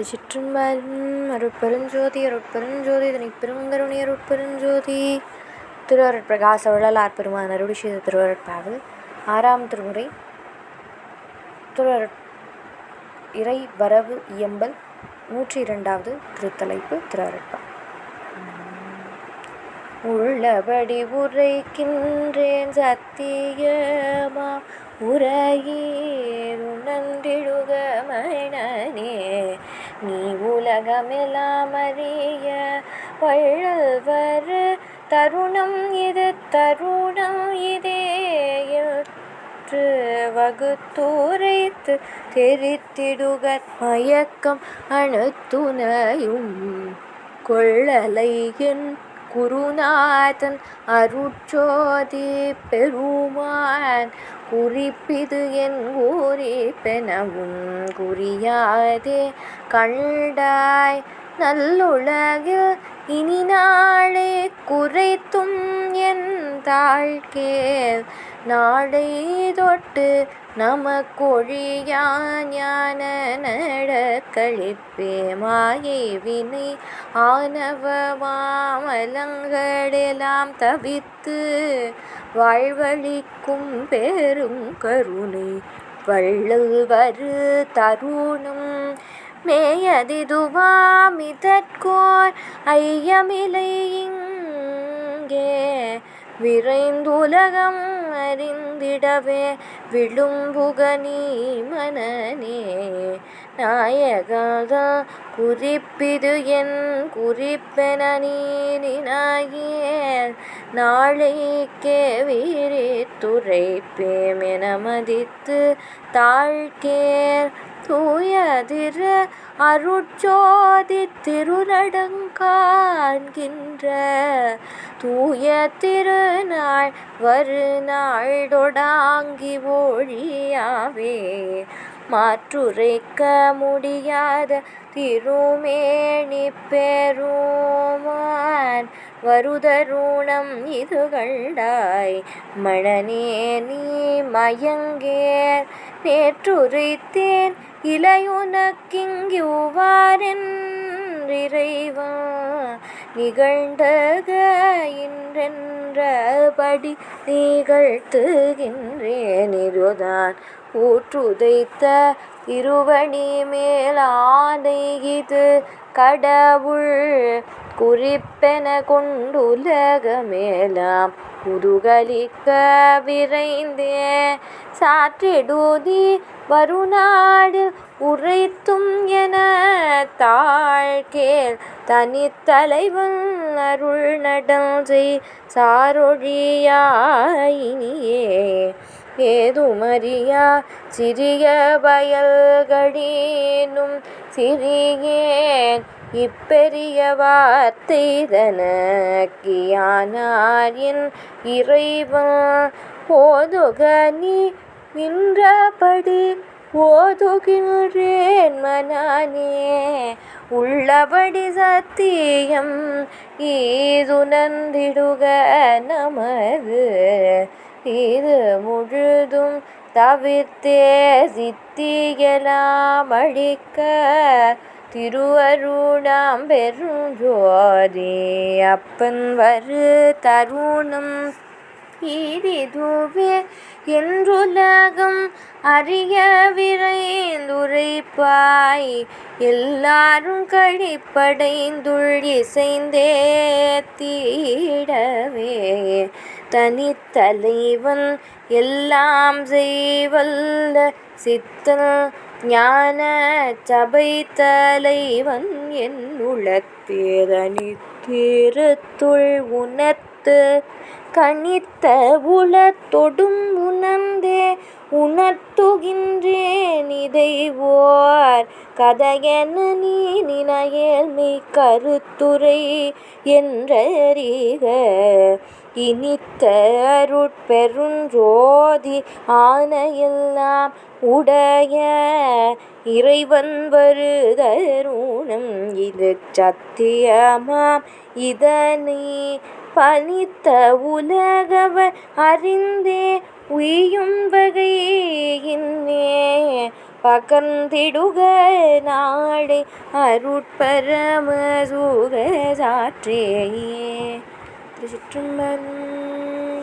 திருச்சிற்றம்பலம் அருட்பெருஞ்சோதி அருட்பெருஞ்சோதி இதனை பெருங்கருணி அருட்பெருஞ்சோதி திருவருட்பிரகாச வள்ளலார் பெருமான் அருளி செய்த திருவருட்பாவில். ஆறாம் திருமுறை. திருவருட் இறை வரவு இயம்பல். நூற்றி இரண்டாவது திருத்தலைப்பு திருவருட்பா. உள்ளபடி உரைக்கின்றேன் சத்தியமா. உரையீருணர்ந்திடுக மனனே நீ உலகமெல்லாம் அறிய வள்ளல்வர் தருணம் இது தருணம் இதே வகுத்துரைத்து தெரித்திடுக மயக்கம் அணுத்துணையும் கொள்ளலை என் குருநாதன் அருட்சோதி பெருமான் குறிப்பிது என் குறிப்பெனவும் குறியாதே கண்டாய். நல்லுலகில் இனி நாளே குறைத்தும் என் தாழ்கேள். நாளை தொட்டு நமக்கொழியா ஞான நடக்களிப்பே. மாயை வினை ஆனவமாமலங்களெல்லாம் தவித்து வாழ்வழிக்கும் பெரும் கருணை. வள்ளல் வரு தருணம் மேயதிதுவாமிதற்கோர் ஐயமிலை இங்கே. விரைந்துலகம் அறிந்திடவே விழும்புக நீ மனநே. நாயகத குறிப்பிது என் குறிப்பென நீ நாளைக்கே விரித்துரைப்பேம் என மதித்து தாழ்கேர் தூயதிர அருட்சோதி திருநடங்காண்கின்ற தூய திருநாள் வருநாள் நாள்தொடாங்கி ஒழியாவே மாற்றுரைக்க முடியாத திருமேனி பெருமான் வருதருணம் இது கண்டாய். மழனே நீ மயங்கேர் நேற்றுரைத்தேன் இளையுனக்கிங்குவாரென் இறைவா நிகழ்ந்தக இன்றென்றபடி நிகழ்த்துகின்றேன். இருதான் கூற்றுதைத்த இருவணி மேலானை இது கடவுள் குறிப்பென கொண்டுலகமேலாம். குதுகலிக்க விரைந்தே சாற்றிடுதி வருநாடு உரைத்தும் என தாழ்கேள் தனித்தலைவன் அருள் நடஞ்சை சாரொழியாயினியே. ஏதுமறியா சிறிய பயல்களீனும் சிறியேன் இப்பெரிய வார்த்தை தனக்கியானார் என் இறைவன் போதுக நீ நின்றபடி ஓதுகின்றேன் மனானே. உள்ளபடி சத்தியம் ஈதுணர்ந்திடுக நமது. இது முழுதும் தவிர்த்தே சித்தியலாம் அழிக்க திருவருணாம் பெருஞ்சோதி. அப்பன் வரு தருணம் ஈதிதுவே என்றுலகம் அறிய விரைந்துரைப்பாய். எல்லாரும் கழிப்படைந்துள் இசைந்தே தீடவே. தனித்தலைவன் எல்லாம் செய்வல்ல சித்தன் ஞான சபை தலைவன் என் உளத்தேதனி திருத்துள் உணர்த்து கணித்த உளத்தொடும் உணர்ந்தே உணர்த்துகின்றேன் இதை ஓர் கதையென நீ நினையேல்மை கருத்துரை என்றறிக. இனித்த அருட்பெருஞ்சோதி ஆனையெல்லாம் உடைய இறைவன் வருதருணம். இது சத்தியமாம். இதனை பணித்த உலகவர் அறிந்தே உய்யும் வகை யின்னே பகர்ந்திடுக நாடே அருட்பரம சுகசாற்றேயே திருச்சிற்றம்பலம்